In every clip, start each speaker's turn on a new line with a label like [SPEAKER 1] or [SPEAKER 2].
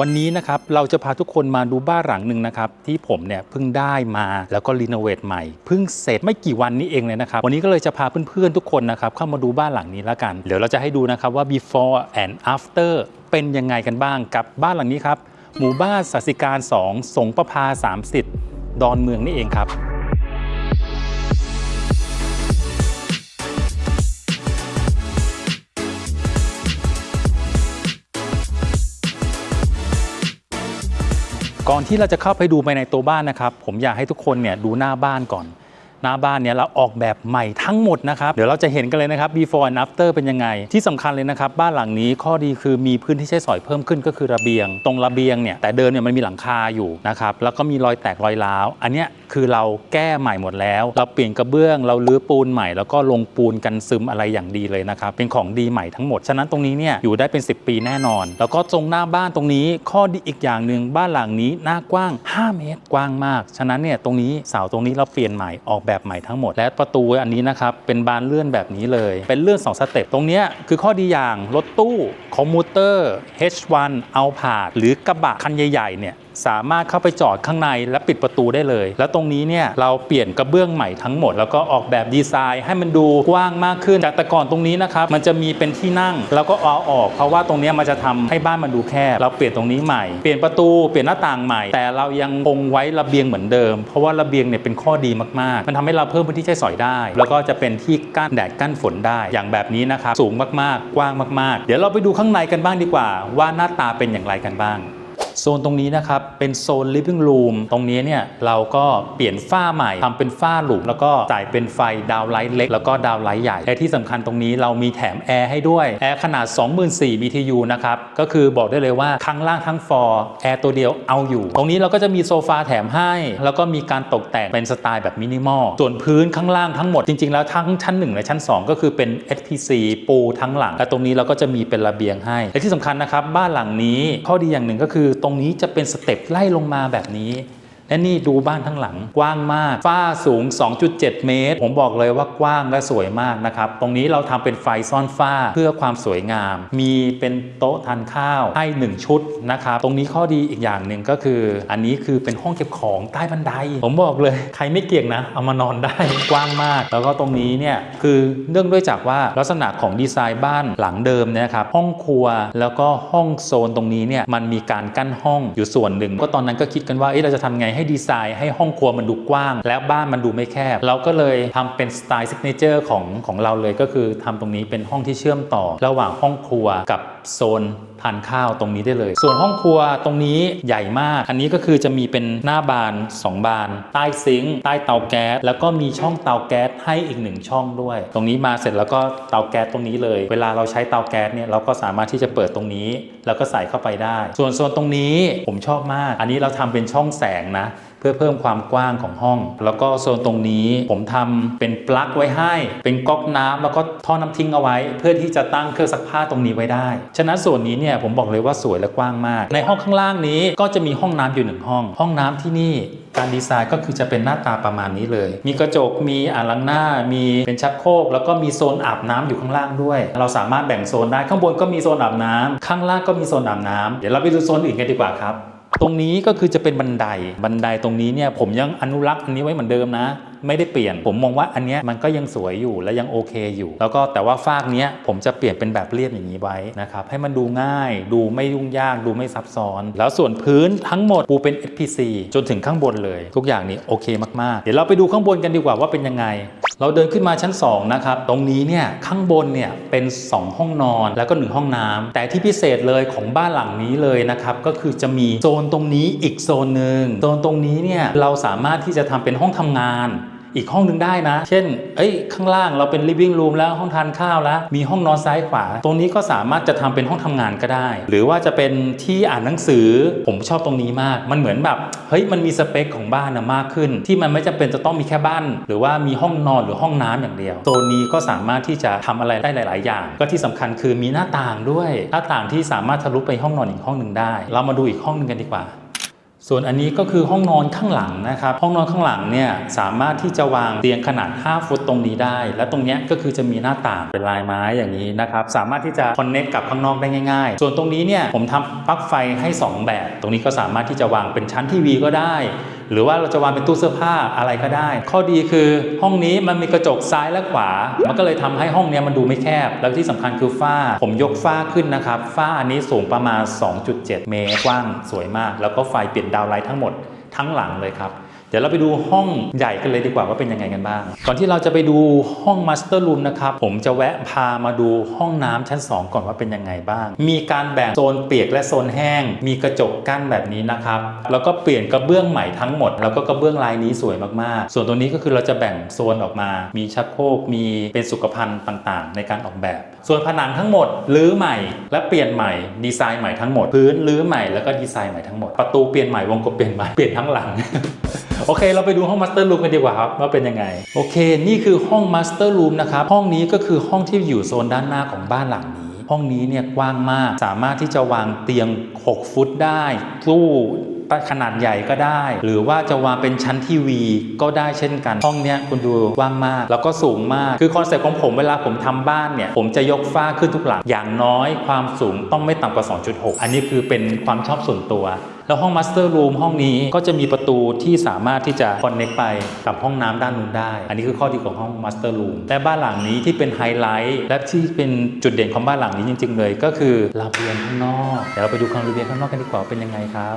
[SPEAKER 1] วันนี้นะครับเราจะพาทุกคนมาดูบ้านหลังหนึ่งนะครับที่ผมเนี่ยเพิ่งได้มาแล้วก็รีโนเวทใหม่เพิ่งเสร็จไม่กี่วันนี้เองเลยนะครับวันนี้ก็เลยจะพาเพื่อนๆทุกคนนะครับเข้ามาดูบ้านหลังนี้แล้วกัน เดี๋ยวเราจะให้ดูนะครับว่า before and after เป็นยังไงกันบ้างกับบ้านหลังนี้ครับหมู่บ้านสัสิการ 2 สงประพา30 ดอนเมืองนี่เองครับ ก่อนที่เราจะเข้าไปดูไปในตัวบ้านนะครับ ผมอยากให้ทุกคนเนี่ยดูหน้าบ้านก่อน หน้าบ้านเนี่ยเราออกแบบใหม่ทั้งหมดนะครับ เดี๋ยวเราจะเห็นกันเลยนะครับ before and after เป็นยังไง ที่สำคัญเลยนะครับ บ้านหลังนี้ข้อดีคือมีพื้นที่ใช้สอยเพิ่มขึ้นก็คือระเบียง ตรงระเบียงเนี่ยแต่เดิมเนี่ยมันมีหลังคาอยู่นะครับแล้วก็มีรอยแตกรอยร้าว อันเนี้ยคือเราแก้ใหม่หมดแล้ว เราเปลี่ยนกระเบื้อง เราลื้อปูนใหม่ แล้วก็ลงปูนกันซึมอะไรอย่างดีเลยนะครับเป็นของดีใหม่ทั้งหมดฉะนั้นตรงนี้เนี่ยอยู่ได้เป็น 10 ปีแน่นอน แล้วก็ตรงหน้าบ้านตรงนี้ข้อดีอีกอย่างหนึ่งบ้านหลังนี้หน้ากว้าง 5 เมตรกว้างมาก ฉะนั้นเนี่ยตรงนี้เสาตรงนี้เราเปลี่ยนใหม่ออกแบบใหม่ทั้งหมด และประตูอันนี้นะครับเป็นบานเลื่อนแบบนี้เลย เป็นเลื่อน2สเต็ปตรงนี้คือข้อดีอย่างรถตู้คอมมูเตอร์ H1 เอาผาดหรือกระบะคันใหญ่ๆเนี่ย สามารถเข้าไปจอดข้างในและปิดประตูได้เลย แล้วตรงนี้เนี่ยเราเปลี่ยนกระเบื้องใหม่ทั้งหมด แล้วก็ออกแบบดีไซน์ให้มันดูกว้างมากขึ้นจากแต่ก่อนตรงนี้นะครับมันจะมีเป็นที่นั่ง แล้วก็เอาออกเพราะว่าตรงนี้มันจะทำให้บ้านมันดูแคบเราเปลี่ยนตรงนี้ใหม่เปลี่ยนประตูเปลี่ยนหน้าต่างใหม่ แต่เรายังคงไว้ระเบียงเหมือนเดิม เพราะว่าระเบียงเนี่ยเป็นข้อดีมากๆ มันทำให้เราเพิ่มพื้นที่ใช้สอยได้ แล้วก็จะเป็นที่กั้นแดดกั้นฝนได้อย่างแบบนี้นะครับสูงมากๆ กว้างมาก ๆ เดี๋ยวเราไปดูข้างในกันบ้างดีกว่า ว่าหน้าตาเป็นอย่างไรกันบ้าง โซนตรงนี้นะครับเป็นโซน living room ตรงนี้เนี่ยเราก็เปลี่ยนฝ้าใหม่ทำเป็นฝ้าหลุม แล้วก็จ่ายเป็นไฟดาวไลท์เล็ก แล้วก็ดาวไลท์ใหญ่และที่สำคัญตรงนี้เรามีแถมแอร์ให้ด้วย แอร์ขนาด 24,000 BTU นะครับก็คือบอกได้เลยว่าทั้งล่างทั้งฟอร์แอร์ตัวเดียวเอาอยู่ ตรงนี้เราก็จะมีโซฟาแถมให้ แล้วก็มีการตกแต่งเป็นสไตล์แบบมินิมอลส่วนพื้นข้างล่างทั้งหมดจริง ๆ แล้วทั้งชั้น 1 และชั้น 2 ก็คือเป็น SPC ปูทั้งหลัง และตรงนี้เราก็จะมีเป็นระเบียงให้และที่สำคัญนะครับบ้านหลังนี้ข้อดีอย่างหนึ่งก็คือตรงนี้จะเป็นสเต็ปไล่ลงมาแบบนี้ และนี่ดูบ้านทั้งหลังกว้างมาก ฝ้าสูง 2.7 เมตร ผมบอกเลยว่ากว้างและสวยมากนะครับ ตรงนี้เราทำเป็นไฟซ่อนฝ้าเพื่อความสวยงาม มีเป็นโต๊ะทานข้าวให้ 1 ชุดนะครับ ตรงนี้ข้อดีอีกอย่างหนึ่งก็คือ อันนี้คือเป็นห้องเก็บของใต้บันได ผมบอกเลย ใครไม่เกี่ยงนะ เอามานอนได้กว้างมาก แล้วก็ตรงนี้เนี่ยคือเนื่องด้วยจากว่าลักษณะของดีไซน์บ้านหลังเดิมเนยนะครับห้องครัวแล้วก็ห้องโซนตรงนี้เนี่ยมันมีการกั้นห้องอยู่ส่วนหนึ่ง ก็ตอนนั้นก็คิดกันว่าเอ๊ะเราจะทำไงให้ดีไซน์ให้ห้องครัวมันดูกว้าง แล้วบ้านมันดูไม่แคบ เราก็เลยทำเป็นสไตล์ซิกเนเจอร์ของของเราเลยก็คือทำตรงนี้เป็นห้องที่เชื่อมต่อ ระหว่างห้องครัวกับ โซนทานข้าวตรงนี้ได้เลย ส่วนห้องครัวตรงนี้ใหญ่มาก อันนี้ก็คือจะมีเป็นหน้าบาน 2 บาน ใต้ซิงค์ใต้เตาแก๊สแล้วก็มีช่องเตาแก๊สให้อีกหนึ่งช่องด้วย ตรงนี้มาเสร็จแล้วก็เตาแก๊สตรงนี้เลย เวลาเราใช้เตาแก๊สเนี่ยเราก็สามารถที่จะเปิดตรงนี้ แล้วก็ใส่เข้าไปได้ ส่วนโซนตรงนี้ผมชอบมาก อันนี้เราทำเป็นช่องแสงนะ เพื่อเพิ่มความกว้างของห้อง แล้วก็โซนตรงนี้ผมทำเป็นปลั๊กไว้ให้ เป็นก๊อกน้ำแล้วก็ท่อน้ำทิ้งเอาไว้ เพื่อที่จะตั้งเครื่องซักผ้าตรงนี้ไว้ได้ ฉะนั้นส่วนนี้เนี่ยผมบอกเลยว่าสวยและกว้างมาก ในห้องข้างล่างนี้ก็จะมีห้องน้ำอยู่หนึ่งห้อง ห้องน้ำที่นี่การดีไซน์ก็คือจะเป็นหน้าตาประมาณนี้เลย มีกระจก มีอ่างล้างหน้า มีเป็นชักโครก แล้วก็มีโซนอาบน้ำอยู่ข้างล่างด้วย เราสามารถแบ่งโซนได้ ข้างบนก็มีโซนอาบน้ำข้างล่างก็มีโซนอาบน้ำเดี๋ยวเราไปดูโซนอื่นกันดีกว่าครับ ตรงนี้ก็คือจะเป็นบันไดบันไดตรงนี้เนี่ยผมยังอนุรักษ์อันนี้ไว้เหมือนเดิมนะ ไม่ได้เปลี่ยนผมมองว่าอันเนี้ยมันก็ยังสวยอยู่และยังโอเคอยู่ แล้วก็แต่ว่าฟากเนี้ยผมจะเปลี่ยนเป็นแบบเรียบอย่างนี้ไว้นะครับให้มันดูง่าย ดูไม่ยุ่งยากดูไม่ซับซ้อน แล้วส่วนพื้นทั้งหมดปูเป็น SPC จนถึงข้างบนเลย ทุกอย่างนี้โอเคมากๆ เดี๋ยวเราไปดูข้างบนกันดีกว่าว่าเป็นยังไง เราเดินขึ้นมาชั้น2นะครับตรงนี้เนี่ยข้างบนเนี่ยเป็น 2 ห้องนอนแล้วก็ 1 ห้องน้ำแต่ที่พิเศษเลยของบ้านหลังนี้เลยนะครับก็คือจะมีโซนตรงนี้อีกโซนหนึ่งโซนตรงนี้เนี่ยเราสามารถที่จะทำเป็นห้องทำงาน อีกห้องหนึ่งได้นะ เช่น เอ้ย ข้างล่างเราเป็น living room แล้วห้องทานข้าวแล้ว มีห้องนอนซ้ายขวา ตรงนี้ก็สามารถจะทำเป็นห้องทำงานก็ได้ หรือว่าจะเป็นที่อ่านหนังสือ ผมชอบตรงนี้มาก มันเหมือนแบบ เฮ้ย มันมีสเปคของบ้านนะมากขึ้น ที่มันไม่จำเป็นจะต้องมีแค่บ้าน หรือว่ามีห้องนอนหรือห้องน้ำอย่างเดียวโซนนี้ก็สามารถที่จะทำอะไรได้หลาย ๆ อย่าง ก็ที่สำคัญคือมีหน้าต่างด้วย หน้าต่างที่สามารถทะลุไปห้องนอนอีกห้องหนึ่งได้ เรามาดูอีกห้องหนึ่งกันดีกว่า ส่วนอันนี้ก็คือห้องนอนข้างหลังนะครับ ห้องนอนข้างหลังเนี่ยสามารถที่จะวางเตียงขนาด 5 ฟุตตรงนี้ได้ และตรงเนี้ยก็คือจะมีหน้าต่างเป็นลายไม้อย่างนี้นะครับ สามารถที่จะคอนเน c t กับข้างนอกได้ง่าย ๆ ส่วนตรงนี้เนี่ยผมทำปลั๊กไฟให้ 2 แบบ ตรงนี้ก็สามารถที่จะวางเป็นชั้นทีวีก็ได้ หรือว่าเราจะวางเป็นตู้เสื้อผ้าอะไรก็ได้ ข้อดีคือห้องนี้มันมีกระจกซ้ายและขวา มันก็เลยทำให้ห้องนี้มันดูไม่แคบ แล้วที่สำคัญคือฝ้า ผมยกฝ้าขึ้นนะครับ ฝ้าอันนี้สูงประมาณ 2.7 เมตรกว้างสวยมาก แล้วก็ไฟเปลี่ยนดาวไลท์ทั้งหมดทั้งหลังเลยครับ เดี๋ยวเราไปดูห้องใหญ่กันเลยดีกว่าว่าเป็นยังไงกันบ้าง ก่อนที่เราจะไปดูห้องมาสเตอร์รูมนะครับ ผมจะแวะพามาดูห้องน้ำชั้น 2 ก่อนว่าเป็นยังไงบ้าง มีการแบ่งโซนเปียกและโซนแห้ง มีกระจกกั้นแบบนี้นะครับ แล้วก็เปลี่ยนกระเบื้องใหม่ทั้งหมด แล้วก็กระเบื้องลายนี้สวยมากๆ ส่วนตัวนี้ก็คือเราจะแบ่งโซนออกมา มีชักโครก มีเป็นสุขภัณฑ์ต่างๆ ในการออกแบบ ส่วนผนังทั้งหมดรื้อใหม่ และเปลี่ยนใหม่ดีไซน์ใหม่ทั้งหมดพื้นรื้อใหม่แล้วก็ดีไซน์ใหม่ทั้งหมดประตูเปลี่ยนใหม่วงกบเปลี่ยนใหม่เปลี่ยนทั้งหลัง โอเค เราไปดูห้องมาสเตอร์รูมกันดีกว่าครับว่าเป็นยังไง โอเค นี่คือห้องมาสเตอร์รูมนะครับ ห้องนี้ก็คือห้องที่อยู่โซนด้านหน้าของบ้านหลังนี้ ห้องนี้เนี่ยกว้างมาก สามารถที่จะวางเตียง 6 ฟุตได้ตู้ขนาดใหญ่ก็ได้ หรือว่าจะวางเป็นชั้นทีวีก็ได้เช่นกัน ห้องเนี้ยคุณดูกว้างมาก แล้วก็สูงมาก คือคอนเซ็ปต์ของผมเวลาผมทำบ้านเนี่ย ผมจะยกฝ้าขึ้นทุกหลัง อย่างน้อยความสูงต้องไม่ต่ำกว่า 2.6 อันนี้คือเป็นความชอบส่วนตัว แล้วห้องมาสเตอร์รูมห้องนี้ก็จะมีประตูที่สามารถที่จะคอนเน็กไปกับห้องน้ำด้านนู้นได้ อันนี้คือข้อดีของห้องมาสเตอร์รูมแต่บ้านหลังนี้ที่เป็นไฮไลท์และที่เป็นจุดเด่นของบ้านหลังนี้จริง ๆ เลย ก็คือระเบียงข้างนอกเดี๋ยวเราไปดูข้างระเบียงข้างนอกกันดีกว่าเป็นยังไงครับ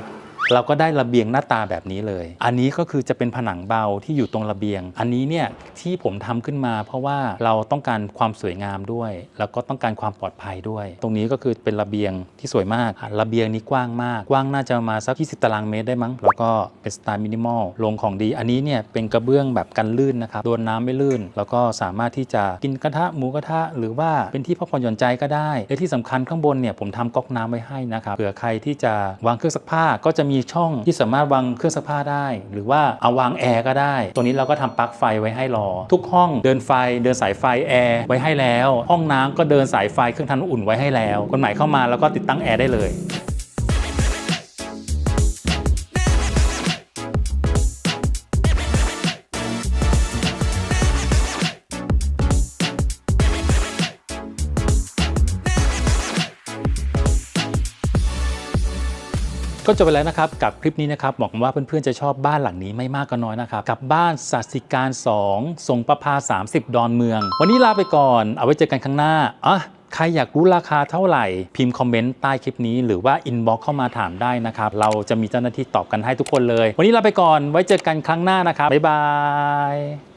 [SPEAKER 1] เราก็ได้ระเบียงหน้าตาแบบนี้เลย อันนี้ก็คือจะเป็นผนังเบาที่อยู่ตรงระเบียง อันนี้เนี่ยที่ผมทำขึ้นมา เพราะว่าเราต้องการความสวยงามด้วย แล้วก็ต้องการความปลอดภัยด้วย ตรงนี้ก็คือเป็นระเบียงที่สวยมาก ระเบียงนี้กว้างมาก กว้างน่าจะมาสัก 20 ตารางเมตรได้มั้ง แล้วก็เป็นสไตล์มินิมอล ลงของดี อันนี้เนี่ยเป็นกระเบื้องแบบกันลื่นนะครับ โดนน้ำไม่ลื่น แล้วก็สามารถที่จะกินกระทะหมูกระทะ หรือว่าเป็นที่พักผ่อนหย่อนใจก็ได้และที่สำคัญข้างบนเนี่ยผมทำก๊อกน้ำไว้ให้นะครับ เผื่อใครที่จะวางเครื่องซักผ้าก็จะมีช่องที่สามารถวางเครื่องซักผ้าได้ หรือว่าเอาวางแอร์ก็ได้ตรงนี้เราก็ทำปลั๊กไฟไว้ให้รอ ทุกห้องเดินไฟเดินสายไฟแอร์ไว้ให้แล้ว ห้องน้ำก็เดินสายไฟเครื่องทำน้ำอุ่นไว้ให้แล้ว คนใหม่เข้ามาแล้วก็ติดตั้งแอร์ได้เลย ก็จบไปแล้วนะครับกับคลิปนี้นะครับบอกว่าเพื่อนๆจะชอบบ้านหลังนี้ไม่มากก็น้อยนะครับกับบ้านสัสิการ 2 ทรงประพา30 ดอนเมือง วันนี้ลาไปก่อนเอาไว้เจอกันข้งหน้าอะใครอยากรู้ราคาเท่าไหร่ พิมพ์คอมเมนต์ใต้คลิปนี้หรือว่าอินบ็อกเข้ามาถามได้นะครับ เราจะมีเจ้าหน้าที่ตอบกันให้ทุกคนเลย วันนี้ลาไปก่อนไว้เจอกันครั้งหน้านะครับบ๊ายบาย